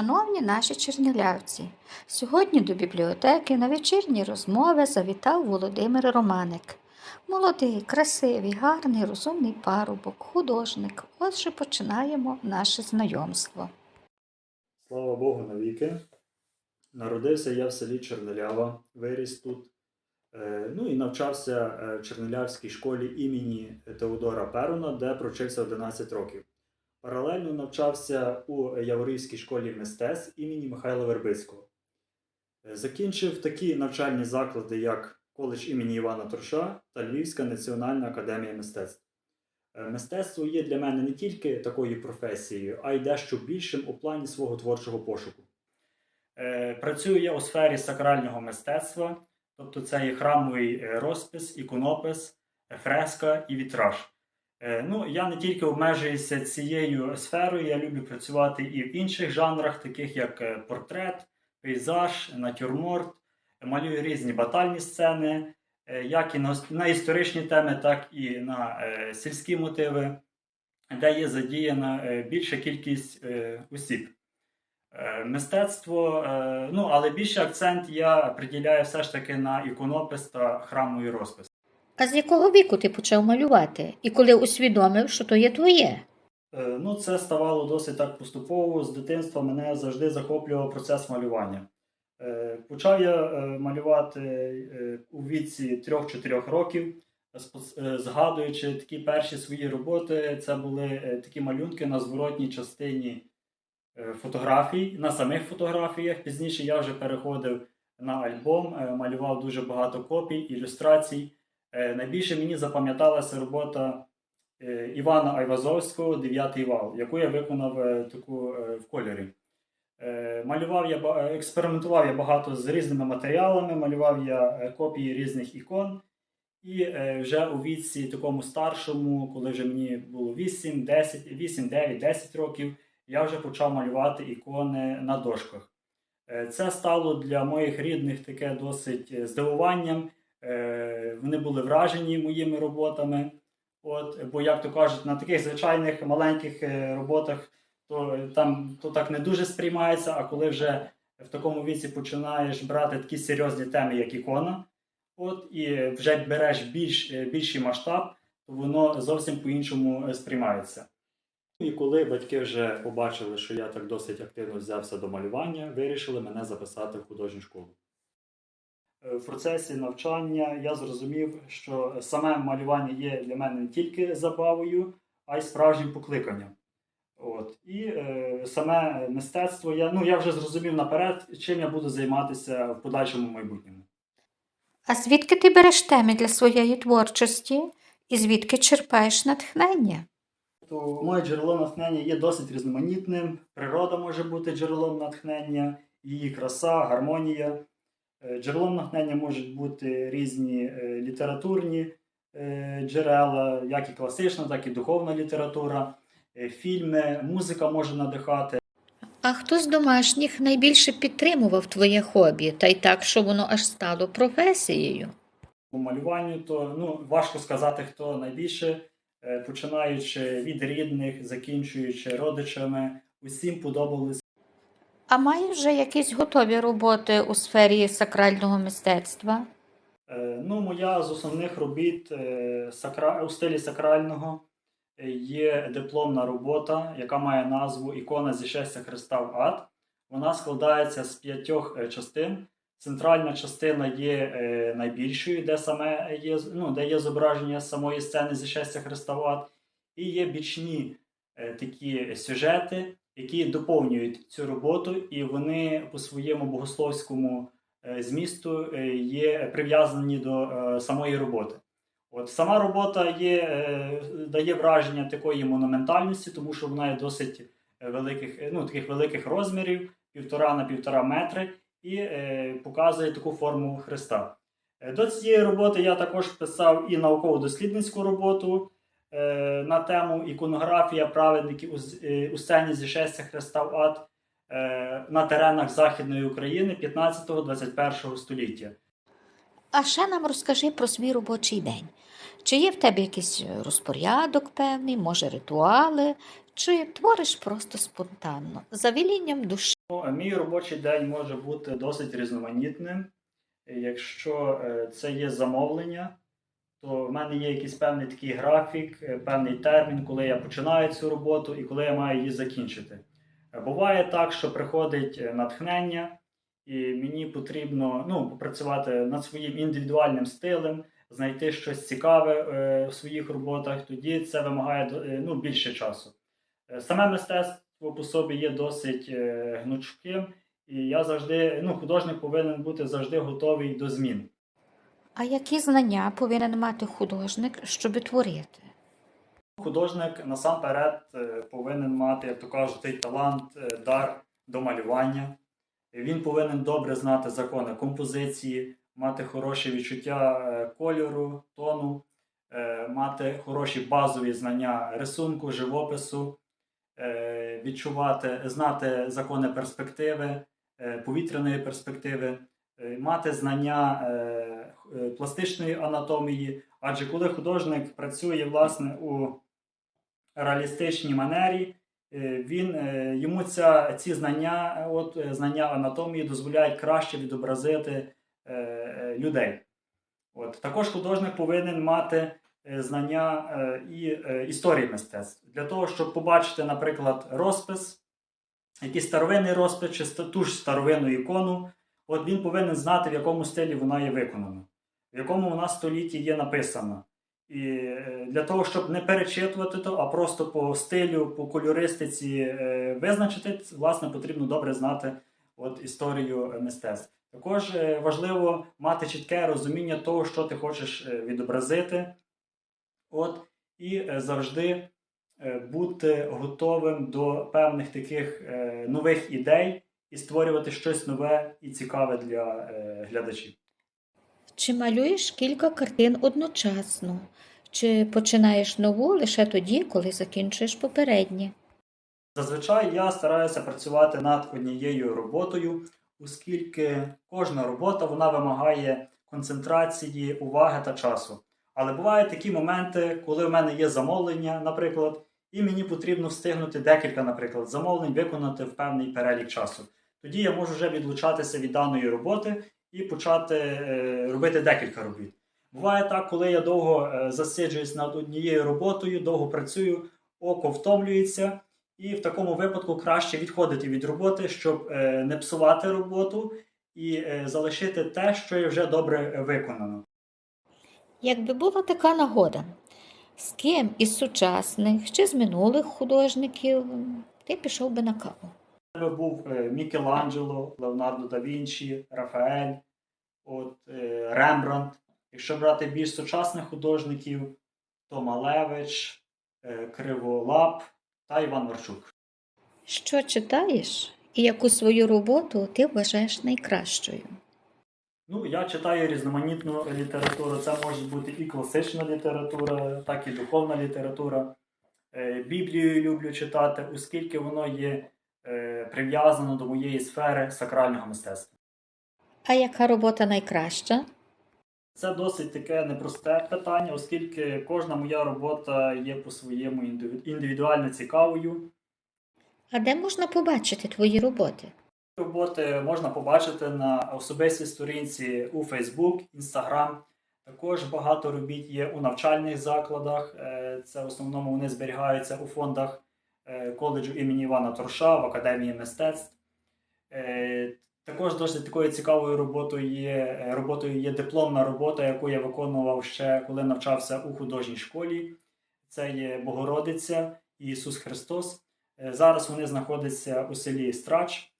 Шановні наші чернілявці, сьогодні до бібліотеки на вечірні розмови завітав Володимир Романик. Молодий, красивий, гарний, розумний парубок, художник. Отже, починаємо наше знайомство. Слава Богу навіки. Народився я в селі Чернилява, виріс тут. Е, Ну і навчався е, в Чернилявській школі імені Теодора Перуна, де провчився 11 років. Паралельно навчався у Яворівській школі мистецтв імені Михайла Вербицького. Е, Закінчив такі навчальні заклади, як коледж імені Івана Труша та Львівська національна академія мистецтв. Е, Мистецтво є для мене не тільки такою професією, а й дещо більшим у плані свого творчого пошуку. Е, Працюю я у сфері сакрального мистецтва, тобто це є храмовий розпис, іконопис, фреска і вітраж. Е, Ну, я не тільки обмежуюся цією сферою, я люблю працювати і в інших жанрах, таких як е, портрет, пейзаж, натюрморт, малюю різні батальні сцени, е, як і на, історичні теми, так і на сільські мотиви, де є задіяна більша кількість осіб. Мистецтво, ну але більший акцент я приділяю все ж таки на іконопис та храмовий розпис. А з якого віку ти почав малювати? І коли усвідомив, що то є твоє? Е, Ну, це ставало досить так поступово. З дитинства мене завжди захоплював процес малювання. Е, Почав я е, малювати е, у віці 3-4 років, е, згадуючи такі перші свої роботи, це були е, такі малюнки на зворотній частині е, фотографій, на самих фотографіях. Пізніше я вже переходив на альбом, малював дуже багато копій, ілюстрацій. Е, Найбільше мені запам'яталася робота е, Івана Айвазовського Дев'ятий вал, яку я виконав е, таку в кольорі. Малював я експериментував я багато з різними матеріалами, малював я копії різних ікон. І вже у віці такому старшому, коли вже мені було 8, 10, 8, 9, 10 років, я вже почав малювати ікони на дошках. Це стало для моїх рідних таке досить здивуванням. Е, Вони були вражені моїми роботами. От, бо, як то кажуть, на таких звичайних маленьких е, роботах то там то так не дуже сприймається. А коли вже в такому віці починаєш брати такі серйозні теми, як ікона, от і вже береш більш, е, більший масштаб, то воно зовсім по-іншому сприймається. І коли батьки вже побачили, що я так досить активно взявся до малювання, вирішили мене записати в художню школу. Е, В процесі навчання я зрозумів, що саме малювання є для мене не тільки забавою, а й справжнім покликанням. От. І е, саме мистецтво я, ну, я вже зрозумів наперед, чим я буду займатися в подальшому майбутньому. А звідки ти береш теми для своєї творчості? І звідки черпаєш натхнення? То моє джерело натхнення є досить різноманітним. Природа може бути джерелом натхнення, її краса, гармонія. Е, Джерелом натхнення можуть бути різні е, літературні е, джерела, як і класична, так і духовна література, фільми, музика може надихати. А хто з домашніх найбільше підтримував твоє хобі, та й так, що воно аж стало професією? По малюванню, то ну, важко сказати, хто найбільше, починаючи від рідних, закінчуючи родичами, усім подобались А маєш вже якісь готові роботи у сфері сакрального мистецтва? Е, Ну, моя з основних робіт е, у стилі сакрального е, є дипломна робота, яка має назву Ікона зішестя Христа в ад. Вона складається з п'ятьох частин. Центральна частина є найбільшою, де саме є, ну, де є зображення самої сцени зішестя Христа в ад, і є бічні такі сюжети, які доповнюють цю роботу, і вони по своєму богословському е, змісту е, є прив'язані до е, самої роботи. От сама робота є, дає враження такої монументальності, тому що вона є досить великих, ну, таких великих розмірів, півтора на півтора метри, і е, показує таку форму Христа. До цієї роботи я також писав і науково-дослідницьку роботу на тему іконографія праведників у, е, сцені зішестя Христа в ад е, на теренах Західної України 15-21 століття. А ще нам розкажи про свій робочий день. Чи є в тебе якийсь розпорядок певний, може ритуали, чи твориш просто спонтанно, за велінням душі? Ну, Мій робочий день може бути досить різноманітним. Якщо е, це є замовлення, то в мене є якийсь певний такий графік, е, певний термін, коли я починаю цю роботу і коли я маю її закінчити. Буває так, що приходить е, натхнення, і мені потрібно ну, попрацювати над своїм індивідуальним стилем, знайти щось цікаве е, в своїх роботах, тоді це вимагає ну, більше часу. Саме мистецтво по собі є досить гнучким, і я завжди, ну, художник повинен бути завжди готовий до змін. А які знання повинен мати художник, щоб творити? Художник насамперед е, повинен мати, як то кажуть, талант, е, дар до малювання. Він повинен добре знати закони композиції, мати хороше відчуття е, кольору, тону, мати хороші базові знання рисунку, живопису, відчувати, знати закони перспективи, повітряної перспективи, мати знання пластичної анатомії. Адже коли художник працює власне у реалістичній манері, е, він, е, йому ця, ці знання, е, от, е, знання анатомії дозволяють краще відобразити е, е, людей. От. Також художник повинен мати е, знання е, і е, історії мистецтв. Для того, щоб побачити, наприклад, розпис, якийсь старовинний розпис чи ту ж старовинну ікону, от він повинен знати, в якому стилі вона є виконана, в якому вона столітті є написана. І е, для того, щоб не перечитувати то, а просто по стилю, по кольористиці е, визначити, власне, потрібно добре знати от, історію е, мистецтв. Також важливо мати чітке розуміння того, що ти хочеш відобразити, от, і завжди бути готовим до певних таких нових ідей і створювати щось нове і цікаве для глядачів. Чи малюєш кілька картин одночасно? Чи починаєш нову лише тоді, коли закінчуєш попередні? Зазвичай я стараюся працювати над однією роботою, оскільки кожна робота вона вимагає концентрації, уваги та часу. Але бувають такі моменти, коли в мене є замовлення, наприклад, і мені потрібно встигнути декілька, наприклад, замовлень виконати в певний перелік часу. Тоді я можу вже відлучатися від даної роботи і почати е, робити декілька робіт. Буває так, коли я довго е, засиджуюсь над однією роботою, довго працюю, око втомлюється, і в такому випадку краще відходити від роботи, щоб е, не псувати роботу і залишити те, що є вже добре виконано. Якби була така нагода, з ким із сучасних чи з минулих художників ти пішов би на каву? Це би був е, Мікеланджело, Леонардо да Вінчі, Рафаель, от, е, Рембрандт. Якщо брати більш сучасних художників, то Малевич, е, Криволап та Іван Марчук. Що читаєш і яку свою роботу ти вважаєш найкращою? Ну, я читаю різноманітну літературу. Це може бути і класична література, так і духовна література. Біблію люблю читати, оскільки воно є прив'язано до моєї сфери сакрального мистецтва. А яка робота найкраща? Це досить таке непросте питання, оскільки кожна моя робота є по-своєму індивідуально цікавою. А де можна побачити твої роботи? Роботи можна побачити на особистій сторінці у Facebook, Instagram. Також багато робіт є у навчальних закладах. Е, Це в основному вони зберігаються у фондах е, коледжу імені Івана Торша в Академії мистецтв. Е, Також досить такою цікавою роботою є, е, роботою є дипломна робота, яку я виконував ще коли навчався у художній школі. Це є Богородиця і Ісус Христос. Е, Зараз вони знаходяться у селі Страч.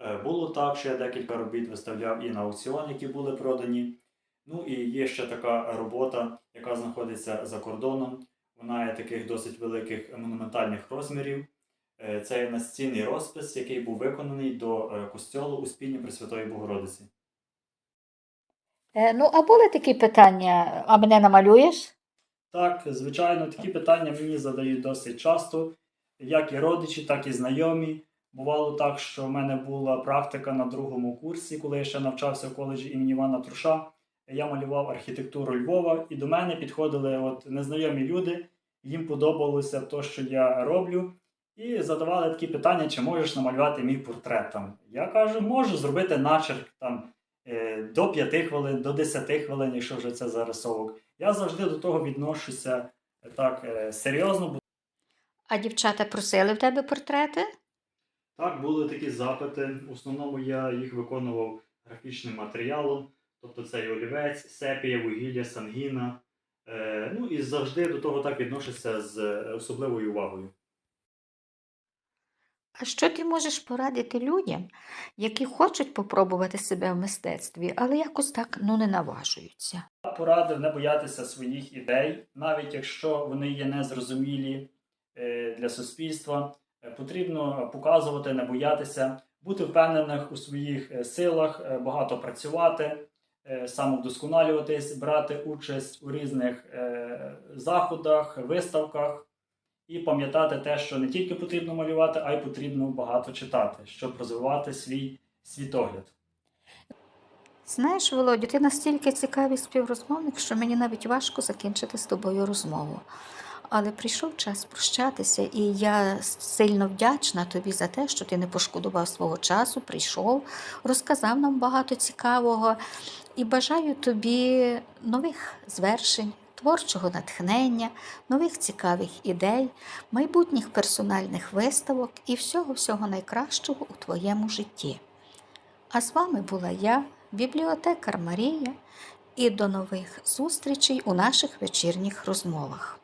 Е, Було так, що я декілька робіт виставляв і на аукціон, які були продані. Ну і є ще така робота, яка знаходиться за кордоном. Вона є таких досить великих монументальних розмірів. Е, Це є настінний розпис, який був виконаний до е, костьолу у спільні Пресвятої Богородиці. Е, ну, а були такі питання, а мене намалюєш? Так, звичайно, такі питання мені задають досить часто, як і родичі, так і знайомі. Бувало так, що в мене була практика на другому курсі, коли я ще навчався в коледжі імені Івана Труша. Я малював архітектуру Львова, і до мене підходили от незнайомі люди, їм подобалося те, що я роблю, і задавали такі питання, чи можеш намалювати мій портрет. Там. Я кажу, можу зробити начерк там, е, до 5 хвилин, до 10 хвилин, якщо вже це зарисовок. Я завжди до того відношуся е, так е, серйозно, А дівчата просили в тебе портрети? Так, були такі запити. В основному я їх виконував графічним матеріалом, тобто це і олівець, сепія, вугілля, сангіна. Е, ну і завжди до того так відношуся з е, особливою увагою. А що ти можеш порадити людям, які хочуть попробувати себе в мистецтві, але якось так ну, не наважуються? Я порадив не боятися своїх ідей, навіть якщо вони є незрозумілі е, для суспільства. Е, Потрібно показувати, не боятися, бути впевнених у своїх силах, багато працювати, самовдосконалюватись, брати участь у різних е, заходах, виставках і пам'ятати те, що не тільки потрібно малювати, а й потрібно багато читати, щоб розвивати свій світогляд. Знаєш, Володю, ти настільки цікавий співрозмовник, що мені навіть важко закінчити з тобою розмову. Але прийшов час прощатися, і я сильно вдячна тобі за те, що ти не пошкодував свого часу, прийшов, розказав нам багато цікавого і бажаю тобі нових звершень, творчого натхнення, нових цікавих ідей, майбутніх персональних виставок і всього-всього найкращого у твоєму житті. А з вами була я, бібліотекар Марія, і до нових зустрічей у наших вечірніх розмовах.